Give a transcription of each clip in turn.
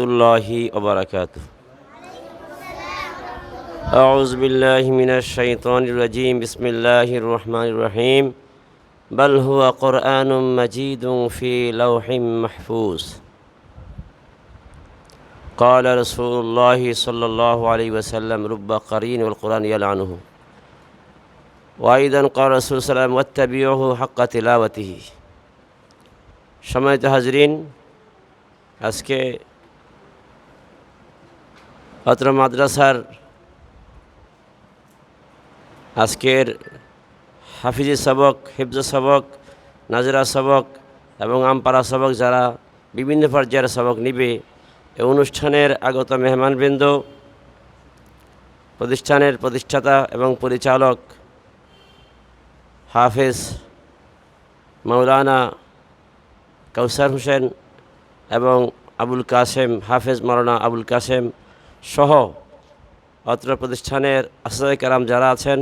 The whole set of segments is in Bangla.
الله وبركاته أعوذ بالله من الشيطان الرجيم بسم الله الرحمن الرحيم بل هو قرآن مجيد في لوح محفوظ قال رسول الله صلى الله عليه وسلم رب قرين والقرآن يلعنه وأيضا قال رسول صلى الله عليه وسلم واتبعوه حق تلاوته সম্মানিত হাজরিন আজকে অত্র মাদ্রাসার আজকের হাফিজি সবক, হিফজ সবক, নাজরা সবক এবং আমপারা সবক যারা বিভিন্ন পর্যায়ের সবক নিবে, এ অনুষ্ঠানের আগত মেহমানবৃন্দ, প্রতিষ্ঠানের প্রতিষ্ঠাতা এবং পরিচালক হাফেজ মাওলানা কাউসার হোসেন এবং আবুল কাসেম, হাফেজ মাওলানা আবুল কাসেম সহ অত্র প্রতিষ্ঠানের আসাদাই কারাম যারা আছেন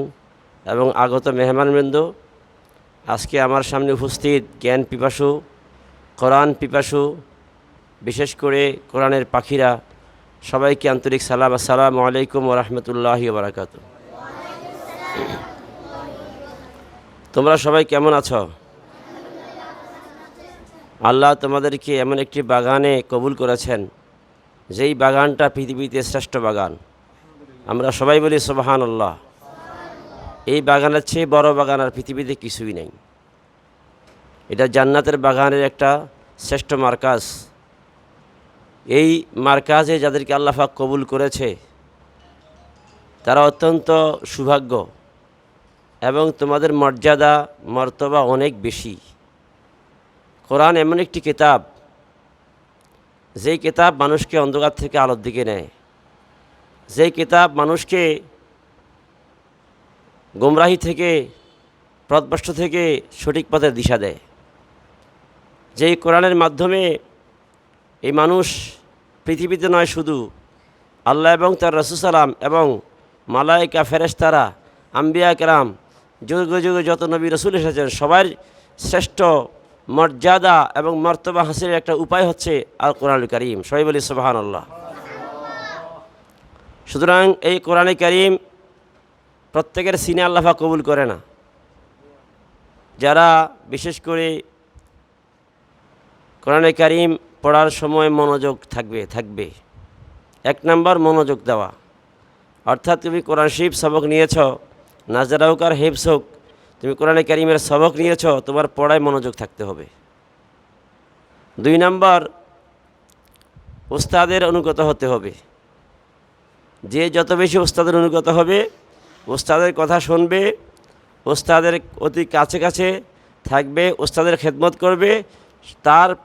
এবং আগত মেহমানবৃন্দ, আজকে আমার সামনে উপস্থিত জ্ঞান পিপাসু, কোরআন পিপাসু, বিশেষ করে কোরআনের পাখিরা, সবাইকে আন্তরিক সালাম, আসসালামু আলাইকুম ওরহমতুল্লাহি বারাকাত। তোমরা সবাই কেমন আছো? আল্লাহ তোমাদেরকে এমন একটি বাগানে কবুল করেছেন। যেই বাগানটা পৃথিবীতে শ্রেষ্ঠ বাগান, আমরা সবাই বলি সোবাহান আল্লাহ এই বাগানের চেয়ে বড় বাগান আর পৃথিবীতে কিছুই নেই। এটা জান্নাতের বাগানের একটা শ্রেষ্ঠ মার্কাজ। এই মার্কাজে যাদেরকে আল্লাহাক কবুল করেছে, তারা অত্যন্ত সৌভাগ্য এবং তোমাদের মর্যাদা, মর্তবা অনেক বেশি। কোরআন এমন একটি কিতাব যেই কিতাব মানুষকে অন্ধকার থেকে আলোর দিকে নেয়, যেই কিতাব মানুষকে গোমরাহি থেকে প্রদভষ্ট থেকে সঠিক পথের দিশা দেয়। যেই কোরআনের মাধ্যমে এই মানুষ পৃথিবীতে নয় শুধু আল্লাহ এবং তার রসুসালাম এবং মালায়িকা ফেরেস্তারা আম্বিয়া কেরাম, যুগে যুগে যত নবী রসুল এসেছেন সবার শ্রেষ্ঠ মর্যাদা এবং মর্তবা হাসিলের একটা উপায় হচ্ছে আল কোরআন করিম। সবাই বলি সোবাহান আল্লাহ সুতরাং এই কোরআনে করিম প্রত্যেকের সিনে আল্লাহা কবুল করে না। যারা বিশেষ করে কোরআনে করিম পড়ার সময় মনোযোগ থাকবে থাকবে। এক নম্বর মনোযোগ দেওয়া। অর্থাৎ তুমি কোরআন শিব সবক নিয়েছ নাজারাউকার হেফস হোক তুমি কোরআনে কারিমের সবক নিয়েছ, তোমার পড়ায় মনোযোগ থাকতে হবে। দুই নম্বর, ওস্তাদের অনুগত হতে হবে। যে যত বেশি ওস্তাদের অনুগত হবে, ওস্তাদের কথা শুনবে, ওস্তাদের অতি কাছে কাছে থাকবে, ওস্তাদের খেদমত করবে, তার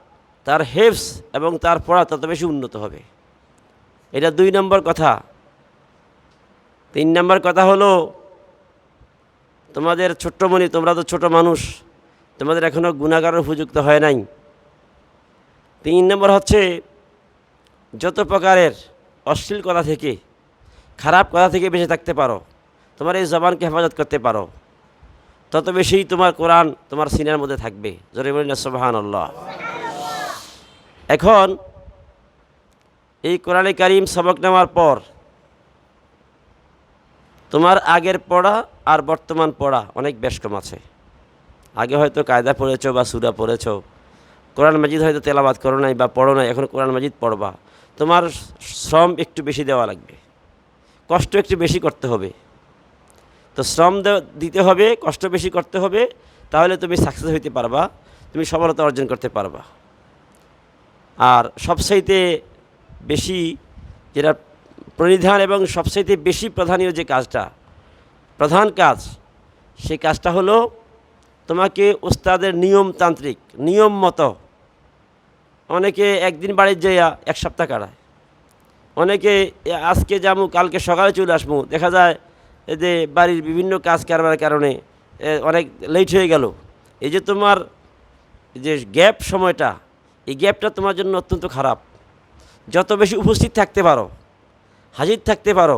তার হেফস এবং তার পড়া তত বেশি উন্নত হবে। এটা দুই নম্বর কথা। তিন নম্বর কথা হলো তোমাদের ছোট্টমণি তোমরা তো ছোট মানুষ, তোমাদের এখনও গুণাগারের উপযুক্ত হয় নাই। তিন নম্বর হচ্ছে, যত প্রকারের অশ্লীল কথা থেকে, খারাপ কথা থেকে বেঁচে থাকতে পারো, তোমার এই জবানকে হেফাজত করতে পারো। তত বেশি তোমার কোরআন তোমার সিনের মধ্যে থাকবে। জোরে এখন, এই কোরআনে কারিম সবক নেওয়ার পর, তোমার আগের পড়া আর বর্তমান পড়া অনেক বেশ কম আছে। আগে হয়তো কায়দা পড়েছো বা সুরা পড়েছো, কোরআন মাজিদ হয়তো তেলাবাদ করো নাই বা পড়ো নাই, এখন কোরআন মাজিদ পড়বা। তোমার শ্রম একটু বেশি দেওয়া লাগবে। কষ্ট একটু বেশি করতে হবে। তো শ্রম দিতে হবে, কষ্ট বেশি করতে হবে, তাহলে তুমি সাকসেস হইতে পারবা, তুমি সফলতা অর্জন করতে পারবা। আর সবচাইতে বেশি যেটা প্রণিধান এবং সবচাইতে বেশি প্রধানীয় যে কাজটা প্রধান কাজ সেই কাজটা হলো তোমাকে ওস্তাদের নিয়মতান্ত্রিক, নিয়ম মতো অনেকে একদিন বাড়ির যাইয়া এক সপ্তাহ কাটায়। অনেকে আজকে যাব কালকে সকালে চলে আসব। দেখা যায় যে বাড়ির বিভিন্ন কাজ কারবার কারণে অনেক লেট হয়ে গেল। এই যে তোমার যে গ্যাপ সময়টা, এই গ্যাপটা তোমার জন্য অত্যন্ত খারাপ। যত বেশি উপস্থিত থাকতে পারো, হাজির থাকতে পারো,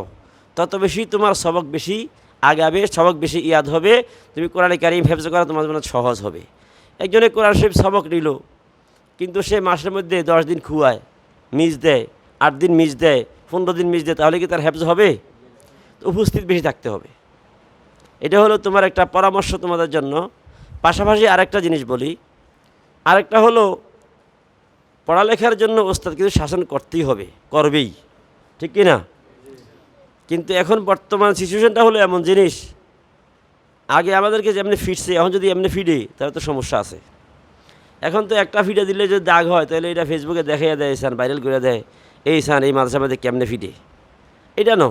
তত বেশি তোমার সবক বেশি আগাবে সবক বেশি ইয়াদ হবে। তুমি কোরআনে কারিম হেফজ করা তোমার জন্য সহজ হবে। একজনে কোরআন শরীফ সবক নিল, কিন্তু সে মাসের মধ্যে দশ দিন খুয়ায়, মিস দেয়, আট দিন মিস দেয়, পনেরো দিন মিস দেয়, তাহলে কি তার হ্যাফজ হবে? উপস্থিত বেশি থাকতে হবে। এটা হলো তোমার একটা পরামর্শ তোমাদের জন্য। পাশাপাশি আরেকটা জিনিস বলি, আরেকটা হলো পড়ালেখার জন্য ওস্তাদ কিন্তু শাসন করতেই হবে, করবেই। ঠিক কি না? কিন্তু এখন বর্তমান সিচুয়েশনটা হলো এমন জিনিস। আগে আমাদেরকে যেমনি ফিটছে এখন যদি এমনি ফিডে তাহলে তো সমস্যা আছে। এখন তো একটা ফিডে দিলে যদি দাগ হয়, তাহলে এটা ফেসবুকে দেখাইয়া দেয় সান ভাইরাল করে দেয়, এই সান এই মাদ্রাসার মধ্যে কেমনে ফিডে এটা ন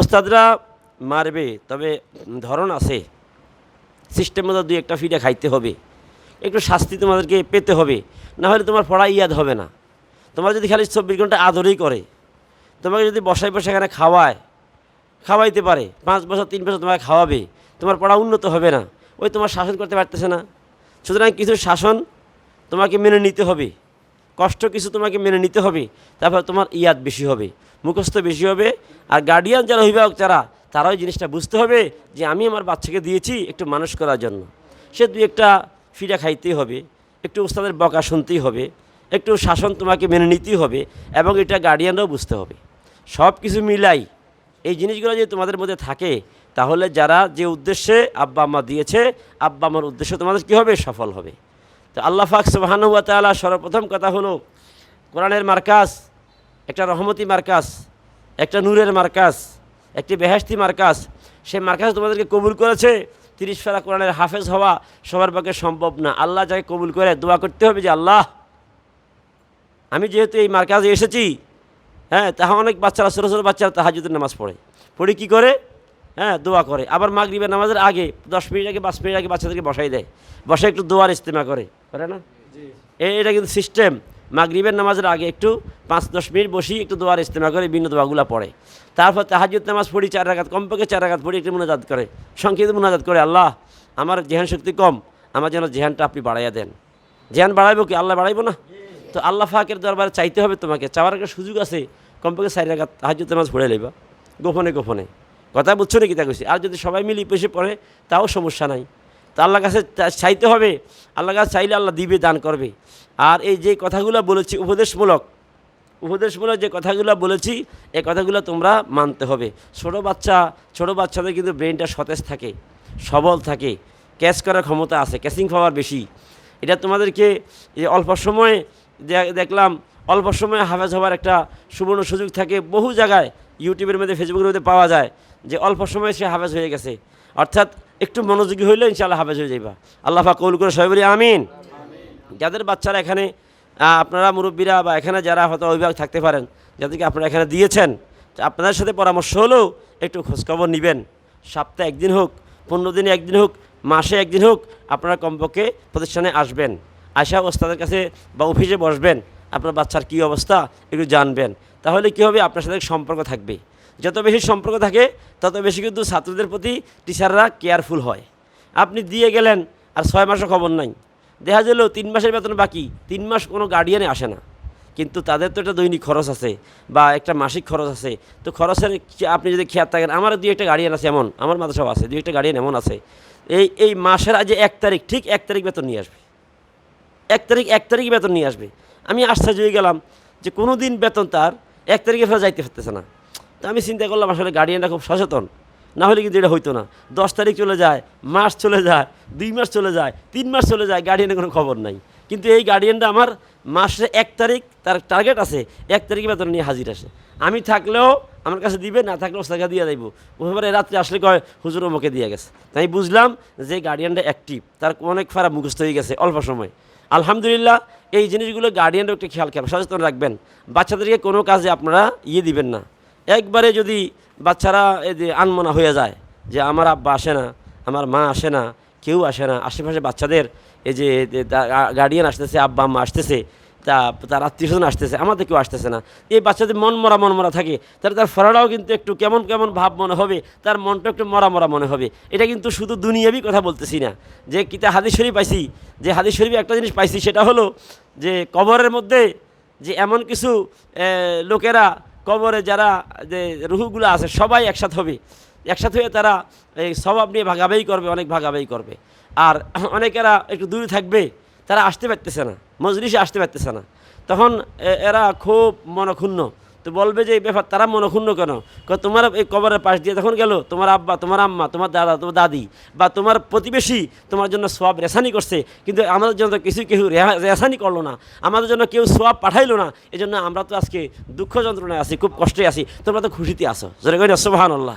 ওস্তাদরা মারবে, তবে ধরন আছে। সিস্টেম মতো দুই একটা ফিডে খাইতে হবে। একটু শাস্তি তোমাদেরকে পেতে হবে। না হলে তোমার পড়া ইয়াদ হবে না। তোমার যদি খালি চব্বিশ ঘণ্টা আদরেই করে। তোমাকে যদি বসাই বসে এখানে খাওয়ায়, খাওয়াইতে পারে, পাঁচ বছর, তিন বছর তোমাকে খাওয়াবে, তোমার পড়া উন্নত হবে না, ওই তোমার শাসন করতে পারতেছে না। সুতরাং কিছু শাসন তোমাকে মেনে নিতে হবে, কষ্ট কিছু তোমাকে মেনে নিতে হবে, তারপর তোমার ইয়াদ বেশি হবে, মুখস্থ বেশি হবে, আর গার্ডিয়ান যারা অভিভাবক যারা, তারাও এই জিনিসটা বুঝতে হবে যে আমি আমার বাচ্চাকে দিয়েছি একটু মানুষ করার জন্য। সে দুই একটা ফিরা খাইতেই হবে, একটু উস্তাদের বকা শুনতেই হবে, একটু শাসন তোমাকে মেনে নিতেই হবে, এবং এটা গার্ডিয়ানরাও বুঝতে হবে। সব কিছু মিলাই এই জিনিসগুলো যদি তোমাদের মধ্যে থাকে, তাহলে যারা যে উদ্দেশ্যে আব্বা আম্মা দিয়েছে, আব্বা আম্মার উদ্দেশ্য তোমাদের কী হবে? সফল হবে। তো আল্লাহ ফাক সুবাহানুয়া তালা সর্বপ্রথম কথা হলো, কোরআনের মার্কাস একটা রহমতি মার্কাস একটা নূরের মার্কাস একটি বেহেস্তি মার্কাস সেই মার্কাস তোমাদেরকে কবুল করেছে। তিরিশ ফেরা কোরআনের হাফেজ হওয়া সবার পক্ষে সম্ভব না। আল্লাহ যাকে কবুল করে দোয়া করতে হবে যে, আল্লাহ, আমি যেহেতু এই মার্কাজে এসেছি হ্যাঁ তাহা অনেক বাচ্চারা ছোটো ছোটো বাচ্চারা তাহাজুদের নামাজ পড়ে। পড়ে কী করে? হ্যাঁ দোয়া করে। আবার মাগরিবের নামাজের আগে দশ মিনিট আগে পাঁচ মিনিট আগে বাচ্চাদেরকে বসাই দেয়। বসে একটু দোয়ার ইস্তেমা করে। করে না? এটা কিন্তু সিস্টেম মাগরিবের নামাজের আগে একটু পাঁচ দশ মিনিট বসি একটু দোয়ার ইস্তেমা করে বিভিন্ন দোয়াগুলো পড়ে। তারপর তাহাজুদ নামাজ পড়ি চার রাগাত কমপক্ষে চার রাগাত পড়ি একটু মোনাজাত করে। সংক্ষিপ্ত মোনাজাত করে আল্লাহ আমার জেহান শক্তি কম আমার যেন জেহানটা আপনি বাড়াইয়া দেন। জেহান বাড়াইবো কি? আল্লাহ বাড়াইবো না? তো আল্লাহ ফাকের দরবারে চাইতে হবে তোমাকে। চাওয়ার একটা সুযোগ আছে। কমপক্ষে চার রাগাত তাহাজুদ নামাজ পড়ে লইবা। গোপনে গোপনে। কথা বুঝছ নাকি? তা কইছি। আর যদি সবাই মিলে পেশে পড়ে, তাও সমস্যা নাই। তা আল্লাহ কাছে চাইতে হবে। আল্লাহ কাছে চাইলে আল্লাহ দিবে, দান করবে। আর এই যে কথাগুলো বলেছি, উপদেশমূলক উপদেশমূলক যে কথাগুলো বলেছি এই কথাগুলো তোমরা মানতে হবে। ছোট বাচ্চা, ছোট বাচ্চাদের কিন্তু ব্রেনটা সতেজ থাকে, সবল থাকে। ক্যাচ করার ক্ষমতা আছে, ক্যাচিং পাওয়ার বেশি। এটা তোমাদেরকে অল্প সময়ে দেখলাম অল্প সময়ে হাফেজ হওয়ার একটা সুবর্ণ সুযোগ থাকে। বহু জায়গায় ইউটিউবের মধ্যে, ফেসবুকের মধ্যে পাওয়া যায় যে অল্প সময়ে সে হাফেজ হয়ে গেছে। অর্থাৎ একটু মনোযোগী হইলে ইনশাআল্লাহ হাফেজ হয়ে যাইবা। আল্লাহ কৌল করে সবাই আমিন। যাদের বাচ্চারা এখানে আপনারা মুরব্বীরা বা এখানে যারা হয়তো অভিভাবক থাকতে পারেন, যাদেরকে আপনারা এখানে দিয়েছেন আপনাদের সাথে পরামর্শ হলেও একটু খোঁজখবর নেবেন। সপ্তাহে একদিন হোক, পনেরো দিনে একদিন হোক, মাসে একদিন হোক, আপনারা কমপক্ষে প্রতিষ্ঠানে আসবেন। আসা ওস্তাদের কাছে বা অফিসে বসবেন। আপনার বাচ্চার কী অবস্থা একটু জানবেন। তাহলে কী হবে? আপনার সাথে সম্পর্ক থাকবে। যত বেশি সম্পর্ক থাকে, তত বেশি কিন্তু ছাত্রদের প্রতি টিচাররা কেয়ারফুল হয়। আপনি দিয়ে গেলেন আর ছয় মাসও খবর নাই। দেখা গেল তিন মাসের বেতন বাকি, তিন মাস কোনো গার্ডিয়ানে আসে না। কিন্তু তাদের তো একটা দৈনিক খরচ আছে বা একটা মাসিক খরচ আছে। তো খরচের আপনি যদি খেয়াল থাকেন আমার দুই একটা গার্ডিয়ান আছে এমন, আমার মাদ্রাসাও আছে, দুই একটা গার্ডিয়ান এমন আছে। এই এই মাসের আজ এক তারিখ, ঠিক এক তারিখ বেতন নিয়ে আসবে। এক তারিখ এক তারিখ বেতন নিয়ে আসবে। আমি আশ্চর্য হয়ে গেলাম যে কোনো দিন বেতন তার এক তারিখে ফেরা যাইতে পারতেছে না। তো আমি চিন্তা করলাম, আসলে গার্ডিয়ানরা খুব সচেতন, না হলে কিন্তু এটা হইতো না। দশ তারিখ চলে যায়, মাস চলে যায়, দুই মাস চলে যায়, তিন মাস চলে যায় গার্ডিয়ানের কোনো খবর নাই। কিন্তু এই গার্ডিয়ানটা আমার মাসে এক তারিখ তার টার্গেট আছে, এক তারিখে বেতন নিয়ে হাজির আসে। আমি থাকলেও আমার কাছে দিবে, না থাকলেও টাকা দিয়ে দেবো। ওভাবে রাত্রে আসলে কয়, হুজুর মুখে দিয়ে গেছে। তাই বুঝলাম যে গার্ডিয়ানটা অ্যাক্টিভ তার অনেক ফারা মুখস্থ হয়ে গেছে অল্প সময়। আলহামদুলিল্লাহ, এই জিনিসগুলো গার্ডিয়ানরা একটু খেয়াল খেয়াল, সচেতন রাখবেন। বাচ্চাদেরকে কোনো কাজে আপনারা ইয়ে দিবেন না। একবারে যদি বাচ্চারা আনমনা হয়ে যায় যে আমার আব্বা আসে না, আমার মা আসে না, কেউ আসে না, আশেপাশে বাচ্চাদের এই যে গার্ডিয়ান আসতেছে, আব্বা, আম্মা আসতেছে তা, তার আত্মীয় স্বজন আসতেছে, আমাদের কেউ আসতেছে না। এই বাচ্চাদের মন মরা মন মরা থাকে, তাহলে তার ফরাটাও কিন্তু একটু কেমন কেমন ভাব মনে হবে, তার মনটা একটু মরা মরা মনে হবে। এটা কিন্তু শুধু দুনিয়াবি কথা বলতেছি না। যে কিতা হাদিস শরীফ পাইছি, যে হাদিস শরীফ একটা জিনিস পাইছি, সেটা হলো যে কবরের মধ্যে যে এমন কিছু লোকেরা কবরে যারা, যে রুহুগুলো আছে, সবাই একসাথে হবে। একসাথে হয়ে তারা এই স্বভাব নিয়ে ভাগাভাগি করবে, অনেক ভাগাভাগি করবে। আর অনেকেরা একটু দূরে থাকবে, তারা আসতে পারতেছে না। মজলিসে আসতে পারতেছে না। তখন এরা খুব মনক্ষুণ্ণ। তো বলবে যে, এই ব্যাপার, তারা মনক্ষুণ্ণ কেন? তোমার এই কবরের পাশ দিয়ে তখন গেল, তোমার আব্বা, তোমার আম্মা, তোমার দাদা, তোমার দাদি বা তোমার প্রতিবেশী তোমার জন্য সব রেসানি করছে, কিন্তু আমাদের জন্য কিছু কেউ রেসানি করল না। আমাদের জন্য কেউ সব পাঠাইলো না। এই জন্য আমরা তো আজকে দুঃখ যন্ত্রণায় আছি, খুব কষ্টে আছি। তোমরা তো খুশিতে আসো না সোহান আল্লাহ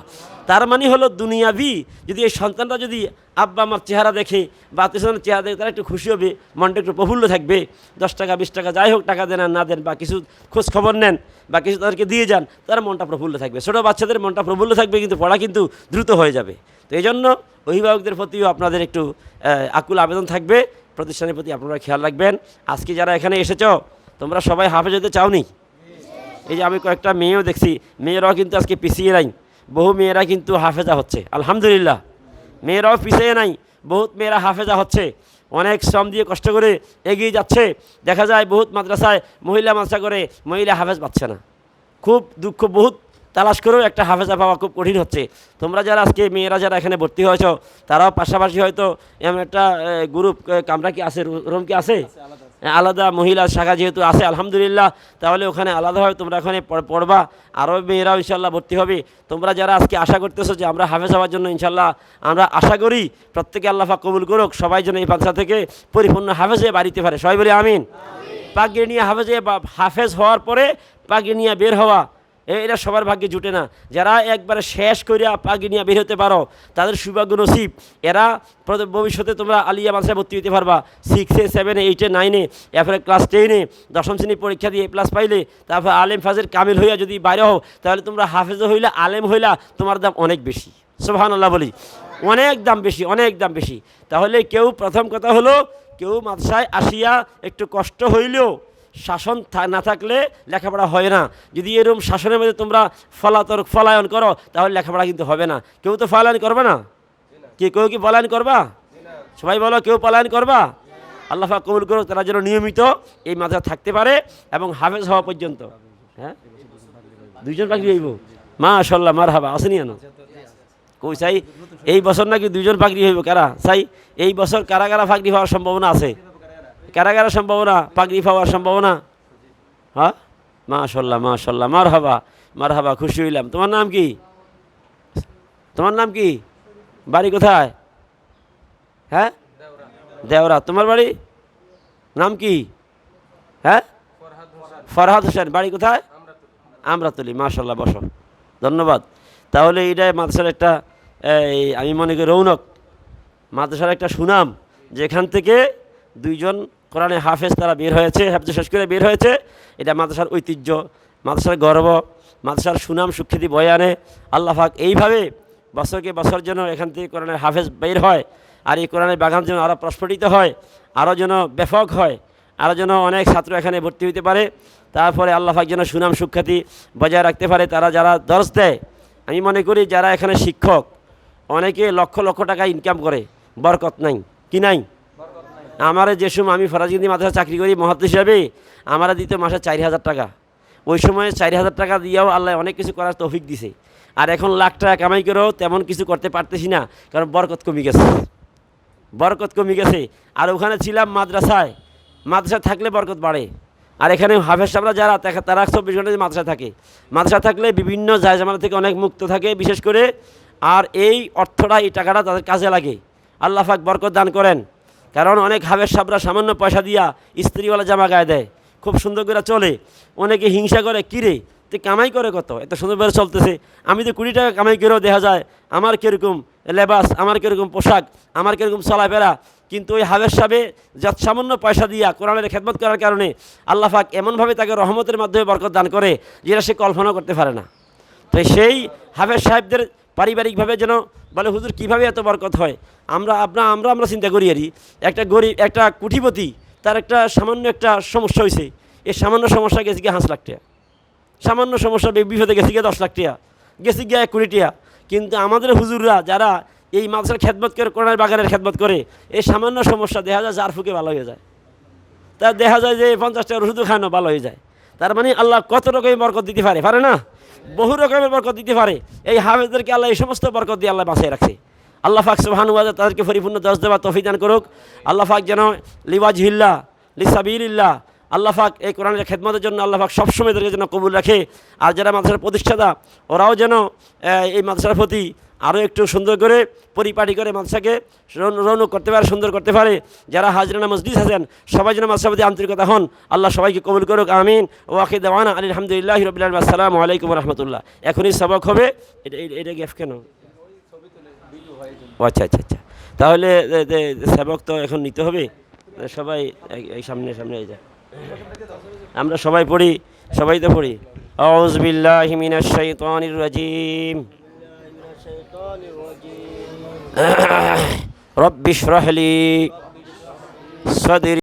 তার মানে হলো দুনিয়াবি, যদি এই সন্তানটা যদি আব্বা আমার চেহারা দেখে বা আত্মীয় চেহারা দেখে তারা একটু খুশি হবে, মনটা একটু প্রফুল্ল থাকবে। দশ টাকা, বিশ টাকা, যাই হোক টাকা দেন আর না দেন, বা কিছু খোঁজ খবর নেন, বা কিছু তাদেরকে দিয়ে যান, তার মনটা প্রফুল্ল থাকবে। ছোটো বাচ্চাদের মনটা প্রফুল্ল থাকবে, কিন্তু পড়া কিন্তু দ্রুত হয়ে যাবে। তো এই জন্য অভিভাবকদের প্রতিও আপনাদের একটু আকুল আবেদন থাকবে। প্রতিষ্ঠানের প্রতি আপনারা খেয়াল রাখবেন। আজকে যারা এখানে এসেছ, তোমরা সবাই হাফেজ হতে চাওনি? এই যে আমি কয়েকটা মেয়েও দেখছি, মেয়েরাও কিন্তু আজকে পিছিয়ে নাই। বহু মেয়েরা কিন্তু হাফেজা হচ্ছে। আলহামদুলিল্লাহ। মেয়েরাও পিছিয়ে নাই, বহুত মেয়েরা হাফেজা হচ্ছে। অনেক শ্রম দিয়ে কষ্ট করে এগিয়ে যাচ্ছে। দেখা যায় বহুত মাদ্রাসায় মহিলা মাদ্রাসা করে, মহিলা হাফেজ পাচ্ছে না। খুব দুঃখ, বহুত তালাশ করেও একটা হাফেজা পাওয়া খুব কঠিন হচ্ছে। তোমরা যারা আজকে মেয়েরা যারা এখানে ভর্তি হয়েছ, তারাও পাশাপাশি হয়তো এমন একটা গ্রুপ কামরা কি আছে রুম কি আছে? আলাদা মহিলা শাখা যেহেতু আছে আলহামদুলিল্লাহ তাহলে ওখানে আলাদাভাবে তোমরা ওখানে পড়- পড়বা। আরও মেয়েরাও ইনশাল্লাহ ভর্তি হবে। তোমরা যারা আজকে আশা করতেছো যে আমরা হাফেজ হওয়ার জন্য ইনশাল্লাহ আমরা আশা করি প্রত্যেকে আল্লাহা কবুল করুক সবাই যেন এই পাঁচা থেকে পরিপূর্ণ হাফেজে হয়ে বাড়িতে পারে সবাই বলি আমিন। পাগড়ি নিয়ে হাফেজ বা হাফেজ হওয়ার পরে পাগড়ি নিয়ে বের হওয়া এটা সবার ভাগ্যে জুটে না। যারা একবারে শেষ করিয়া পাগি নিয়ে বের হতে পারো, তাদের সৌভাগ্য নসিব। এরা ভবিষ্যতে তোমরা আলিয়া মানসায় ভর্তি হতে পারবা। সিক্সে সেভেনে এইটে নাইনে এরপরে ক্লাস টেনে দশম শ্রেণি পরীক্ষা দিয়ে এ প্লাস পাইলে, তারপর আলেম ফাজের কামিল হইয়া যদি বাইরে হও, তাহলে তোমরা হাফেজ হইলে, আলেম হইলা, তোমার দাম অনেক বেশি। সোহানুল্লাহ বলি। অনেক দাম বেশি, অনেক দাম বেশি। তাহলে কেউ প্রথম কথা হলো, কেউ মাদ্রাসায় আসিয়া একটু কষ্ট হইলেও শাসন না থাকলে লেখাপড়া হয় না। যদি এরকম শাসনের মধ্যে তোমরা ফলাতর, ফলায়ন করো, তাহলে লেখাপড়া কিন্তু হবে না। কেউ তো ফলায়ন করবে না? কি, কেউ কি পলায়ন করবা? সবাই বলো, কেউ পলায়ন করবা? আল্লাহ কবুল করো তারা যেন নিয়মিত এই মাথা থাকতে পারে এবং হাফেজ হওয়া পর্যন্ত। হ্যাঁ? দুইজন পাখি হইব? মা আসাল্লাহ মার হাবা আসেনি কেন কই চাই এই বছর নাকি দুইজন পাগড়ি হইব? কারা? চাই এই বছর কারা কারা পাগড়ি হওয়ার সম্ভাবনা আছে? কারা সম্ভাবনা পাগড়ি পাওয়ার সম্ভাবনা? হ্যাঁ? মাশাল্লাহ মাশাল্লাহ মার হাবা মার হাবা খুশি হইলাম। তোমার নাম কি? তোমার নাম কি? বাড়ি কোথায়? হ্যাঁ? দেওরা। তোমার বাড়ি? নাম কি? হ্যাঁ? ফরহাদ হোসেন। বাড়ি কোথায়? আমরাতলি। মাশাল্লাহ বসো। ধন্যবাদ। তাহলে এইটাই মাদ্রাসার একটা এই, আমি মনে করি রৌনক মাদ্রাসার একটা সুনাম যেখান থেকে দুইজন কোরআনে হাফেজ তারা বের হয়েছে, হাফজ শেষ করে বের হয়েছে। এটা মাদ্রাসার ঐতিহ্য, মাদ্রাসার গর্ব, মাদ্রাসার সুনাম, সুখ্যাতি বয়ে আনে। আল্লাহ পাক এইভাবে বছরকে বছর যেন এখান থেকে কোরআনের হাফেজ বের হয়, আর এই কোরআনের বাগান যেন আরও প্রস্ফুটিত হয় আরও যেন ব্যাপক হয় আরও যেন অনেক ছাত্র এখানে ভর্তি হইতে পারে। তারপরে আল্লাহ পাক যেন সুনাম, সুখ্যাতি বজায় রাখতে পারে, তারা যারা দর্শ দেয়। আমি মনে করি যারা এখানে শিক্ষক, অনেকে লক্ষ লক্ষ টাকা ইনকাম করে, বরকত নাই, কি নাই? আমার যে সময় আমি ফরাজগঞ্জি মাদ্রাসা চাকরি করি মহাত্ম হিসাবে, আমারা দিত মাসে চারি হাজার টাকা। ওই সময় চারি হাজার টাকা দিয়েও আল্লাহ অনেক কিছু করার তৌফিক দিছে। আর এখন লাখ টাকা কামাই করেও তেমন কিছু করতে পারতেছি না, কারণ বরকত কমে গেছে। বরকত কমে গেছে। আর ওখানে ছিলাম মাদ্রাসায়। মাদ্রাসা থাকলে বরকত বাড়ে। আর এখানে হাফেজ সাহেবরা যারা তারা চব্বিশ ঘণ্টা মাদ্রাসা থাকে। মাদ্রাসা থাকলে বিভিন্ন জায়জামালা থেকে অনেক মুক্ত থাকে, বিশেষ করে, আর এই অর্থটা, এই টাকাটা তাদের কাজে লাগে। আল্লাহ পাক বরকত দান করেন। কারণ অনেক হাবের সাহেবরা সামান্য পয়সা দিয়া স্ত্রীওয়ালা জামা গায়ে দেয়। খুব সুন্দর করে চলে। অনেকে হিংসা করে, কিরে, তুই কামাই করে কত? এত সুন্দরভাবে চলতেছে। আমি তো কুড়ি টাকা কামাই করেও দেখা যায়, আমার কীরকম লেবাস, আমার কীরকম পোশাক, আমার কীরকম চলাফেরা। কিন্তু ওই হাবের সাহেবে যত সামান্য পয়সা দিয়া কোরআনের খেদমত করার কারণে আল্লাহ পাক এমনভাবে তাকে রহমতের মাধ্যমে বরকত দান করে, যেটা সে কল্পনা করতে পারে না। তো সেই হাফেজ সাহেবদের পারিবারিকভাবে যেন বলে, হুজুর, কীভাবে এত বরকত হয়? আমরা আপনা আমরা আমরা চিন্তা করি আরই একটা গরিব, একটা কুঠিপতি তার একটা সামান্য একটা সমস্যা হয়েছে এই সামান্য সমস্যা গেছে গিয়ে হাঁস লাখ টাকা। সামান্য সমস্যা বিপদে গেছে গিয়ে দশ লাখ টাকা। গেছে গিয়ে এক কোটি টাকা। কিন্তু আমাদের হুজুররা যারা এই মাদ্রাসার খেদমত করে, কোরআনের বাগানের খেদমত করে এই সামান্য সমস্যা দেখা যায় যার ফুকে ভালো হয়ে যায়। তা দেখা যায় যে পঞ্চাশ টাকার ওষুধও খানো ভালো হয়ে যায়। তার মানে আল্লাহ কত রকমের বরকত দিতে পারে পারে না? বহু রকমের বরকত দিতে পারে। এই হাফেজদেরকে আল্লাহ এই সমস্ত বরকত দিয়ে আল্লাহ বাঁচিয়ে রাখছে। আল্লাহ ফাক সুবাহানুবাদ তাদেরকে পরিপূর্ণ দশ দেওয়া তফিদান করুক। আল্লাহ ফাক যেন লিওয়াজ হিল্লা লিসাবিল্লা আল্লাহ ফাক এই কোরআনের খেদমতের জন্য আল্লাহ ফাক সবসময় তাদেরকে যেন কবুল রাখে। আর যারা মাদ্রাসার প্রতিষ্ঠাতা, ওরাও যেন এই মাদ্রাসার প্রতি আরও একটু সুন্দর করে পরিপাটি করে রৌন- রৌনক করতে পারে, সুন্দর করতে পারে। যারা হাজরানা মসজিদ আছেন সবাই যেন প্রতি আন্তরিকতা হন। আল্লাহ সবাইকে কবুল করুক, আমিন। ওয়াকি দেওয়ানা আলহামদুলিল্লাহ রবিল আসসালামু আলাইকুম রহমতুল্লাহ। এখনই সবক হবে। এটা এটা- গ্যাফ কেন? আচ্ছা আচ্ছা আচ্ছা। তাহলে সেবক তো এখন নিতে হবে। সবাই এই- সামনে সামনে এই যা। আমরা সবাই পড়ি, সবাই তো পড়ি। আউজ বিল্লাহি মিনাশ শাইতানির রাজিম। رب اشرح لي صدري.